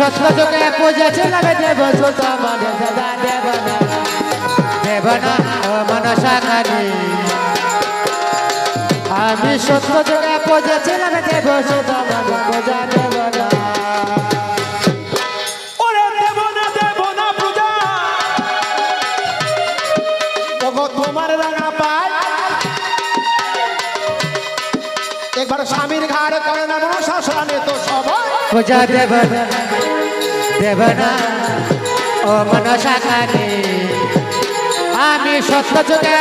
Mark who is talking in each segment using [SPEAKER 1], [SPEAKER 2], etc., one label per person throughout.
[SPEAKER 1] সত্য যুগে বুঝেছিলাম দেব সুত মনে সদা দেব না। দেব না মনসা কালী আমি সত্য যুগে বুঝেছিলাম দেব সুত মনে পূজা দেব না।
[SPEAKER 2] তোমার রাঙা পায়। একবার স্বামীর ঘাড়ে করে না মনসা সরানে তো সবাই।
[SPEAKER 1] পূজা দেব দেব না। ও মনসা কালী আমি সত্য যুগে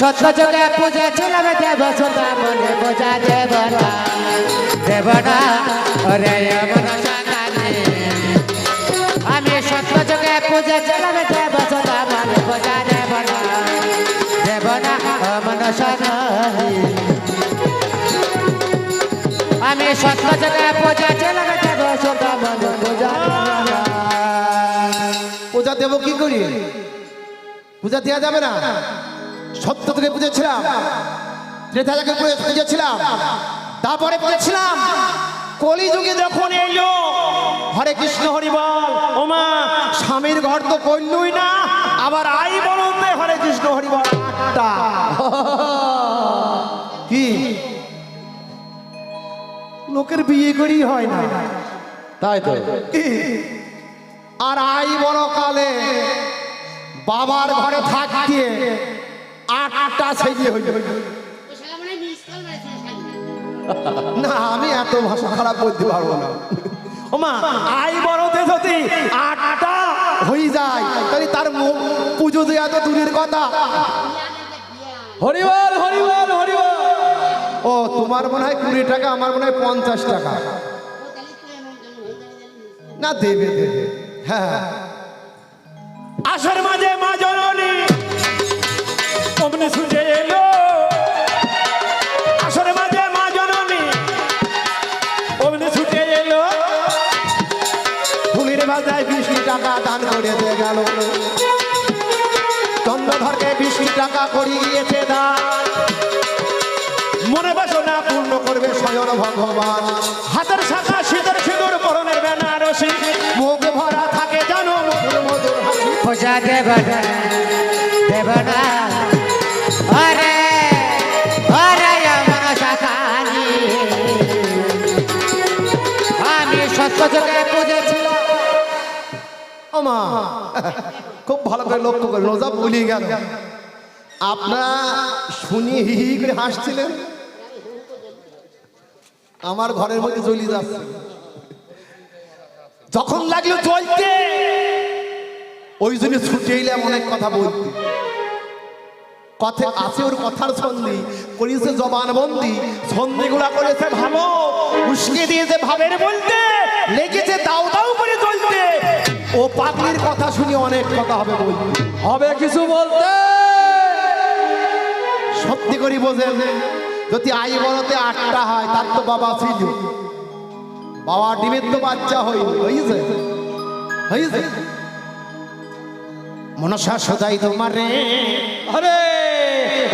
[SPEAKER 1] সত্য যুগে বুঝেছিলাম দেব সুত মনে পূজা দেব না। দেব না, ওরে আমি সত্য যুগে বুঝেছিলাম দেব পূজা
[SPEAKER 2] দেওয়া যাবে না। সত্য থেকে বুঝেছিলাম। ত্রেতা যুগে বুঝেছিলাম। তারপরে বুঝেছিলাম কলিযুগে যখন এলো হরে কৃষ্ণ হরি বল ওমা স্বামীর ঘর তো করলুই না আবার আই বলতে হরে কৃষ্ণ হরি বল কি? লোকের বিয়ে করি হয় না।
[SPEAKER 3] তাই তো।
[SPEAKER 2] আর আই বড় কালে বাবার ঘরে থাকতে আটটা ছেলে হইল। না, আমি এত ভাষা খারাপ বলতে পারব না। ওমা আই বড়তে যদি আটটা হয়ে যায়, তাহলে তার পুজো দেওয়া তো দূরের কথা।
[SPEAKER 3] হরিবল হরিবল হরিবল।
[SPEAKER 2] ও, তোমার মনে হয় কুড়ি টাকা, আমার মনে হয় পঞ্চাশ টাকা। না, দেবে দেবে। হ্যাঁ। আসর মাঝে মা জননী অমনি সুজে এলো। আসর মাঝে মা জননী অমনি ছুটে এলো। ফুলির টাকা দান করে দিয়ে গেল। চন্দ্রধরকে বৃষ্টি টাকা করি গিয়েছে দান। মনে বাসনা পূর্ণ করবে স্বয়ং ভগবান। হাতের শাখা শীতের সিঁদুর পরনের বেনারসি
[SPEAKER 1] পূজা দেব দেব
[SPEAKER 2] খুব ভালো করে লক্ষ্য করে রোজা ভুলিয়ে গেল। আপনারা শুনি হি হি করে হাসছিলেন। আমার ঘরের মধ্যে জ্বলি যাচ্ছে। যখন লাগল জ্বলতে ওই জন্য ছুটে এলাম অনেক কথা বলতে। কথা আছে ওর কথার সন্ধি। করিয়েছে জবান বন্দি সন্ধিগুলা করেছে ভালো উস্কে দিয়েছে ভাবের বলতে। লেগেছে দাও দাও করে চলতে। ও পাগলির কথা শুনে অনেক কথা হবে বলতে।
[SPEAKER 3] হবে কিছু বলতে?
[SPEAKER 2] সত্যি করি বোঝেন যদি আই বড়তে আটটা হয় তার তো বাবা ছিল। বাবা ডিমের তো বাচ্চা হই হয়েছে? হয়েছে? মনসা সদাই তোমার। রে
[SPEAKER 3] আরে!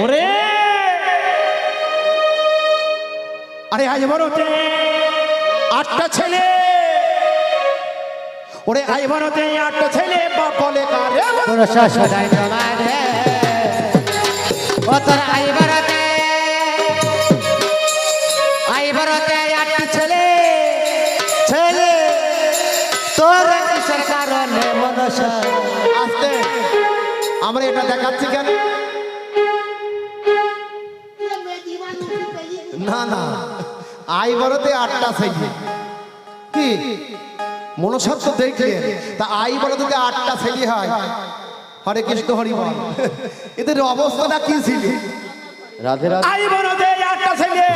[SPEAKER 2] ওরে! আরে আজ বড়তে আটটা ছেলে। ওরে আজ বড়তে আটটা ছেলে বাপলে কারে।
[SPEAKER 1] মনসা সদাই তোমার। রে ও তোর আইবারতে
[SPEAKER 2] এটা দেখাচ্ছি কেন? না না। আই বড়তে আটটা ছেলে কি? মনসার তো তা আই বড়তে আটটা ছেলে হয়। হরে কৃষ্ণ হরি বল। এদের অবস্থাটা কি ছিল?
[SPEAKER 3] রাধে রাধে।
[SPEAKER 2] আই বড়তে আটটা ছেলে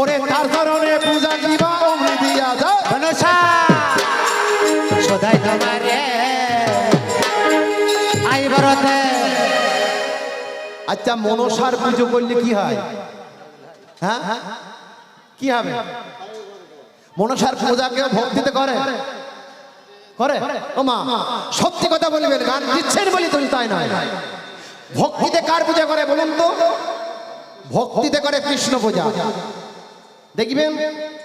[SPEAKER 2] ওরে তার কারণে পূজা দিবা অমৃত দিয়া যাও।
[SPEAKER 1] সদাই তোমার আইবারতে
[SPEAKER 2] আচ্ছা মনসার পুজো করলে কি হয়? হ্যাঁ? কি হবে? মনসার পূজা কেউ ভক্তিতে করে? হরে ও মা সত্যি কথা বলবেন গান দিচ্ছেন বলি তুমি তাই নয়। ভক্তিতে কার পূজা করে বলুন তো? ভক্তিতে করে কৃষ্ণ পূজা। দেখবেন,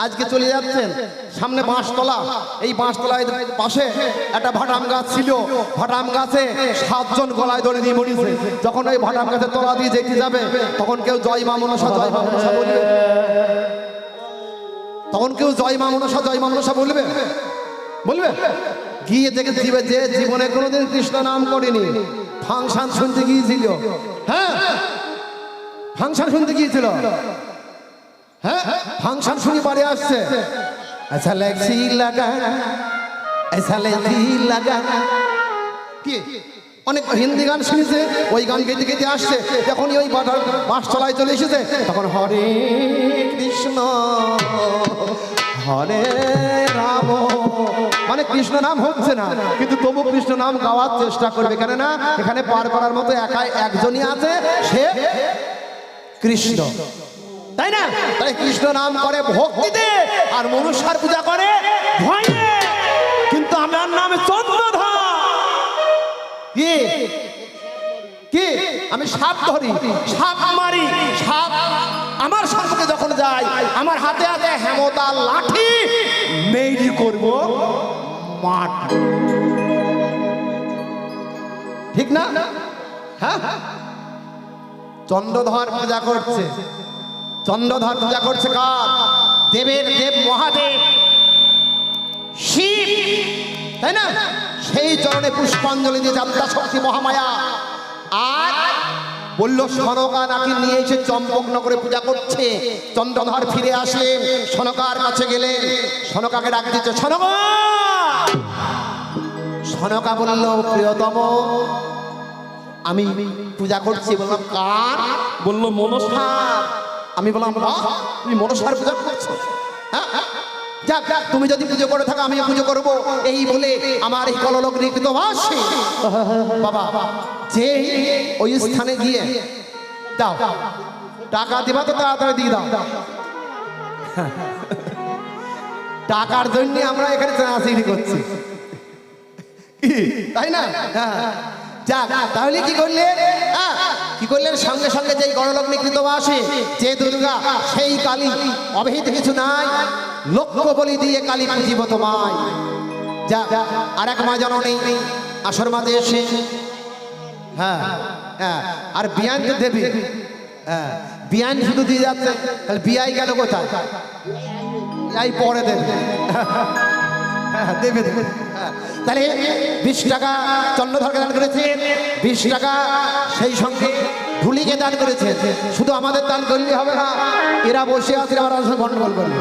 [SPEAKER 2] আজকে চলে যাচ্ছেন সামনে বাঁশতলা। এই বাঁশতলায় পাশে একটা ভাটাম গাছ ছিল। ভাটাম গাছে সাতজন গলায় ধরে দিয়ে মরিছে। যখন ওই ভাটাম গাছের তলা দিয়ে যেতে যাবে, তখন কেউ জয় মা মনসা, জয় মা মনসা বলবে। তখন কেউ জয় মা মনসা, জয় মা মনসা বলবে। বলবে? গিয়ে দেখে জীবে যে জীবনে কোনোদিন কৃষ্ণ নাম করেনি, ফাংশন শুনতে গিয়েছিল। হ্যাঁ? ফাংশন শুনতে গিয়েছিল? হ্যাঁ? ফাংশন শুনি বাড়ি আসছে। আচ্ছা লেগছি লাগা আচ্ছা লেগছি লাগা। কি? অনেক হিন্দি গান শুনেছে, ওই গান গেতে গেতে আসছে। যখনই ওই বাটার বাস চলায় চলে এসেছে, তখন হরে কৃষ্ণ, হরে রাম। মানে কৃষ্ণ নাম হচ্ছে না, কিন্তু তবু কৃষ্ণ নাম গাওয়ার চেষ্টা করবে। কেন না এখানে পার করার মতো একাই একজনই আছে, সে কৃষ্ণ। তাই না? তাই কৃষ্ণ নাম করে ভক্তিতে আর মনুষ্যার পূজা করে ভয়ে। কিন্তু আমার নাম চন্দ্রধর। কি? কি? আমি সাপ ধরি, সাপ মারি, সাপ আমার সম্পর্কে যখন যাই আমার হাতে হাতে হেমতা লাঠি মেইরি করব মাঠ। ঠিক না? হ্যাঁ? চন্দ্রধর পূজা করছে। চন্দ্রধর পূজা করছে কার? দেবের দেব মহাদেব। শিব, তাই না? সেই চরণে পুষ্পাঞ্জলি দিয়ে যাত্রা শক্তি মহামায়া। আর বলল সনকা নাকি নিয়ে এসে চম্পকনগরে পূজা করছে। চন্দ্রধর ফিরে আসলেন, সনকার কাছে গেলেন। সনকাকে ডাক দিচ্ছে, সনকা! সনকা বলল, প্রিয়তম, আমি পূজা করছি। বললাম, কার? বলল মনসার আমি বললাম তুমি মনসার পূজা করছ? হ্যাঁ, হ্যাঁ। যাক যাক তুমি যদি পুজো করে থাকো আমিও পুজো করব। এই বলে আমার এই কললোক নিকৃত বাসী বাবা যে ওই স্থানে গিয়ে দাও টাকা দিবা তো তাড়াতাড়ি দিয়ে দাও। টাকার জন্য আমরা এখানে চানাচিনি করছি। তাই না? হ্যাঁ। যাক তাহলে কি করলে? হ্যাঁ, কি করলেন? সঙ্গে সঙ্গে যেই গণলোক নিকৃত আসে যে দুর্গা সেই কালী অবহিত কিছু নাই। লক্ষ্য বলি দিয়ে কালী পুজিব তোমায়। যা আর এক মা জননী আসর মাঝে এসে হ্যাঁ হ্যাঁ আর বিয়ান দেবী হ্যাঁ বিয়ান শুধু দিয়ে যাচ্ছে তাহলে বিয়াই গেল কোথায়? পরে দেবে। হ্যাঁ, দেবে দেবে। হ্যাঁ, তাহলে বিশ টাকা চন্দ্রধরকে দান করেছে বিশ টাকা সেই সঙ্গে ঢুলিকে দান করেছে শুধু আমাদের দান করলে হবে না, এরা বসে আছে আবার আসলে গন্ডগোল করবে।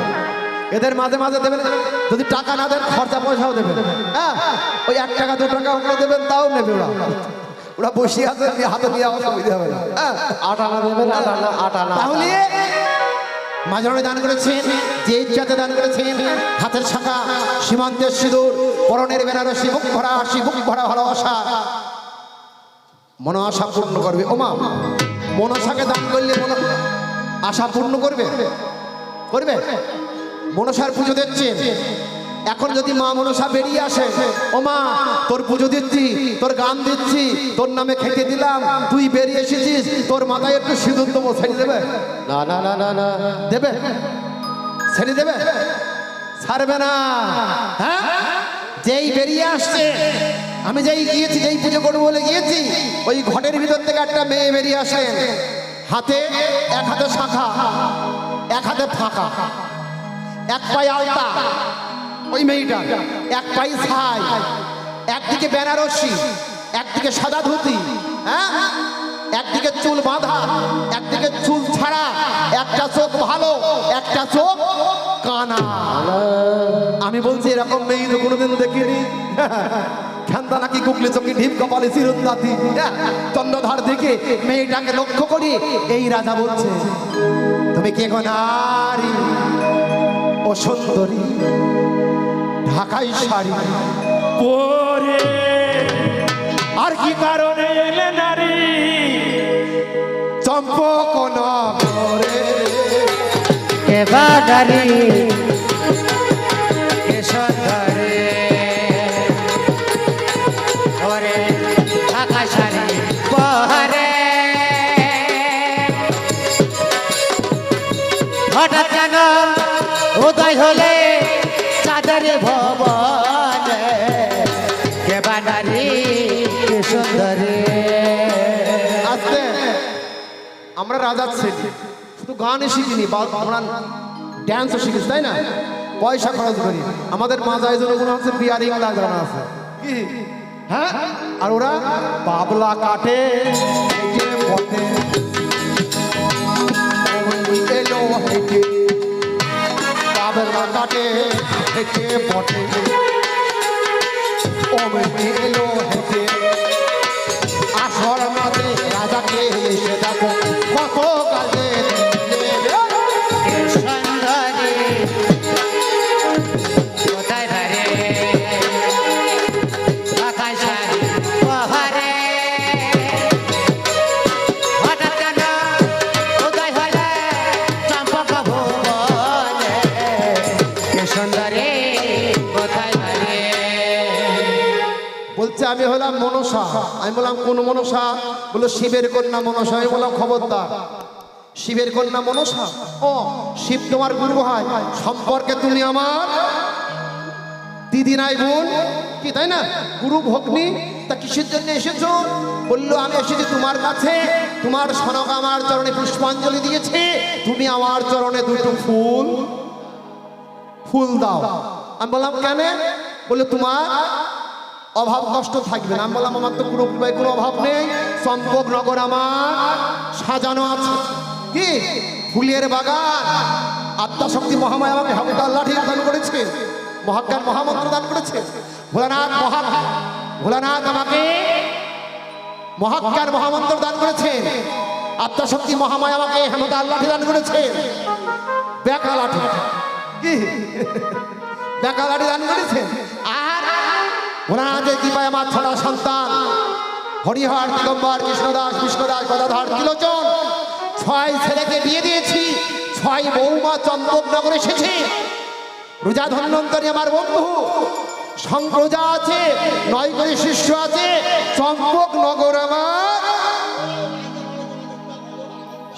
[SPEAKER 2] এদের মাঝে মাঝে দেবেন, যদি টাকা না দেন, খরচা পয়সাও দেবেন। হ্যাঁ ওই এক টাকা, দু টাকা ওগুলো দেবেন, তাও নেবে ওরা। ওরা বসে আছে হাতে নিয়ে অসুবিধা হবে না। হ্যাঁ
[SPEAKER 3] দেবেন আটানা আটানা
[SPEAKER 2] তাহলে মাঝারে দান করেছেন যে ইচ্ছাতে দান করেছেন, হাতের শাখা, সীমান্তের সিঁদুর, পরনের বেনারসি, বুক ভরা হাসি, বুক ভরা ভালোবাসা। মন আশা পূর্ণ করবে। ওমা মনসাকে দান করলে মন আশা পূর্ণ করবে? করবে? মনসার পুজো দিচ্ছেন। এখন যদি মা মনসা বেরিয়ে আসে, ও মা, তোর পুজো দিচ্ছি, তোর গান দিচ্ছি, তোর নামে খেতে দিলাম, তুই বেরিয়ে এসেছিস, তোর মাথায় একটু সিঁদুর দেবো, ছেড়ে দেবে?
[SPEAKER 3] না না না না না,
[SPEAKER 2] দেবে? ছেড়ে দেবে? ছাড়বে না। হ্যাঁ? যেই বেরিয়ে আসছে, আমি যেই গিয়েছি, যেই পুজো করব বলে গিয়েছি, ওই ঘটের ভিতর থেকে একটা মেয়ে বেরিয়ে আসে। হাতে এক হাতে শাখা, এক হাতে ফাঁকা, এক পায়ে আলতা ওই মেয়েটা, এক পায়ে ছাই একদিকে বেনারসি একদিকে সাদা ধুতি হ্যাঁ? একদিকে চুল বাঁধা একদিকে চুল ছাড়া, একটা চোখ ভালো, একটা চোখ কানা। আমি বলছি, এরকম মেয়ে তো কোনোদিন দেখিনি। খান্দা নাকি কুকলি চোখে ঢিপ কপালে চিরুন্দাতি চন্দ্রধার দিকে মেয়েটাকে লক্ষ্য করি এই রাজা বলছে, তুমি কে গো নারী? ও সুন্দরী? ঢাকাই শাড়ি।
[SPEAKER 4] পরে আর কি কারণে এলে নারী?
[SPEAKER 2] চম্পক
[SPEAKER 1] না করে
[SPEAKER 2] এবারে আমরা রাজার ছেলে। শুধু গানই শিখিনি আমরা ড্যান্সও শিখেছি, তাই না? পয়সা খরচ করি। আমাদের মাজায় কোনো হচ্ছে, বিয়ারিং লাগানো আছে। হ্যাঁ? আর ওরা? বাবলা কাটে হেঁটে। কাটে হেঁটে পথে। এলো মনসা। আমি বললাম, কোন মনসা? বলল, শিবের কন্যা মনসা। আমি বললাম, খবরদার, শিবের কন্যা মনসা? ও, শিব তোমার গুরু হয়। সম্পর্কে তুমি আমার দিদি নাই বোন। কি, তাই না? গুরু ভগ্নি, তা কিসের জন্য এসেছ? বলল, আমি এসেছি তোমার কাছে। তোমার সনক আমার চরণে পুষ্পাঞ্জলি দিয়েছে। তুমি আমার চরণে দুটো ফুল ফুল দাও। আমি বললাম, কেন? বলল, তোমার অভাব কষ্ট থাকবে না। আমি বললাম, আমার তো কোনো উপায় কোনো অভাব নেই। সম্পক নগর আমার, সাজানো আছে। কি? ফুলের বাগান। আত্মাশক্তি মহামায় আমাকে হামদার লাঠি দান করেছে। মহাজ্ঞান মহামন্ত্র দান করেছে। ভোলানাথ মহা ভোলানাথ আমাকে মহাজ্ঞান মহামন্ত্র দান করেছে। আত্মাশক্তি মহামায় আমাকে হেমদার লাঠি দান করেছে। বেকা লাঠি কি? বেকা লাঠি দান করেছে? আর ভোলানাথের কৃপায় আমার ছটা সন্তান হরিহর দিগম্বর কৃষ্ণদাস কৃষ্ণদাস গদাধর তিলোচন ছয় ছেলেকে বিয়ে দিয়েছি ছয় বৌমা চম্পকনগর এসেছে। রোজা ধন্বন্তরী আমার বন্ধু সংপ্রজা আছে নয় করে শিষ্য আছে চম্পক নগর আমার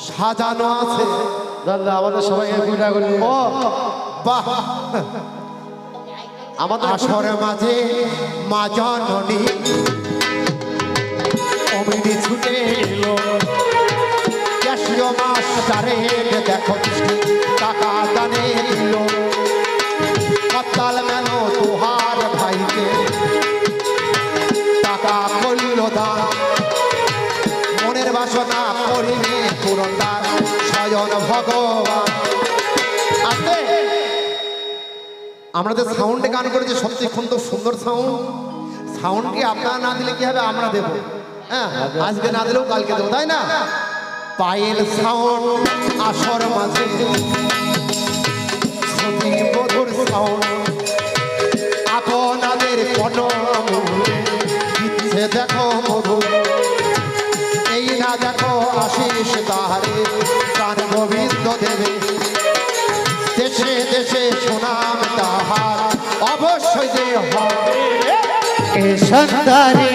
[SPEAKER 2] সাজানো আছে।
[SPEAKER 3] দাদা আমাদের
[SPEAKER 2] ও বাহ।
[SPEAKER 3] আমাদের
[SPEAKER 2] আসর মাঝে মা জননী অমিনি ছুটে এলো। ক্যাশিও মাস্টারে দেখো টাকা দানে দিল কতাল মেন তোহার ভাইকে। টাকা করল দান। মনের বাসনা করিবে পুরন্দার। স্বয়ন ভগবান। আমরা যে সাউন্ডে গান করেছি, সত্যি সুন্দর সুন্দর সাউন্ড। সাউন্ড কি আপনারা না দিলে কি হবে? আমরা দেবো। হ্যাঁ আজকে না দিলেও কালকে দেবো, তাই না? পায়েল সাউন্ড, আসর মাঝে। সতী মধুর সাউন্ড, আপনাদের কোনো দেখো মধু, এই না দেখো আশিস তাহারে, প্রাণ গোবিন্দ দেবে। দেশে দেশে তাহার অবশ্যই যে হবে।
[SPEAKER 1] কে সুন্দরী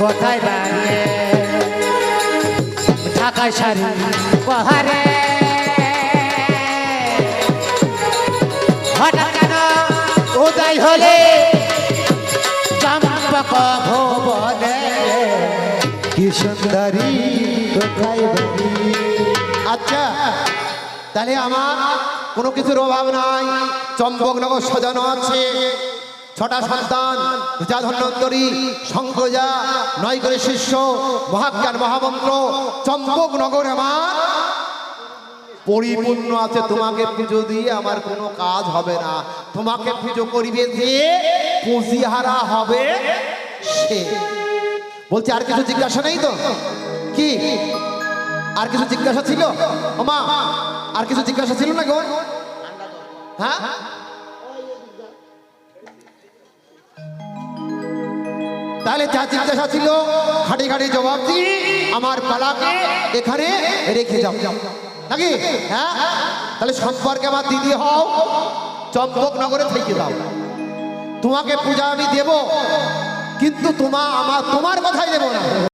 [SPEAKER 1] কোথায় দাঁড়িয়ে ঢাকা শাড়ি পাহাড়ে। হঠাৎ কেন উদয় হলে চম্পক ভুবনে? কি সুন্দরী কোথায়
[SPEAKER 2] আচ্ছা তাহলে আমার কোনো কিছুর অভাব নাই। চম্পকনগর সাজানো আছে। ছটা সন্তান ধন্বন্তরী শঙ্কজা নয় করে শিষ্য, মহাজ্ঞান মহামন্ত্র চম্পকনগর আমার। পরিপূর্ণ আছে, তোমাকে পুজো দিয়ে আমার কোনো কাজ হবে না। তোমাকে পুজো করিবে যে পুঁজিহারা হবে সে। বলছি, আর কিছু জিজ্ঞাসা নেই তো? কি? আর কিছু জিজ্ঞাসা ছিল? ওমা, আর কিছু জিজ্ঞাসা ছিল না গো? হ্যাঁ? তাহলে যা জিজ্ঞাসা ছিল খাটি খাটি জবাব দি, আমার পালাকে এখানে রেখে যাও। নাকি? হ্যাঁ? তাহলে সম্পর্কে আমার দিদি হও, চম্পকনগরে থেকে দাও। তোমাকে পূজা আমি দেব, কিন্তু তোমা আমার তোমার কথাই দেব না।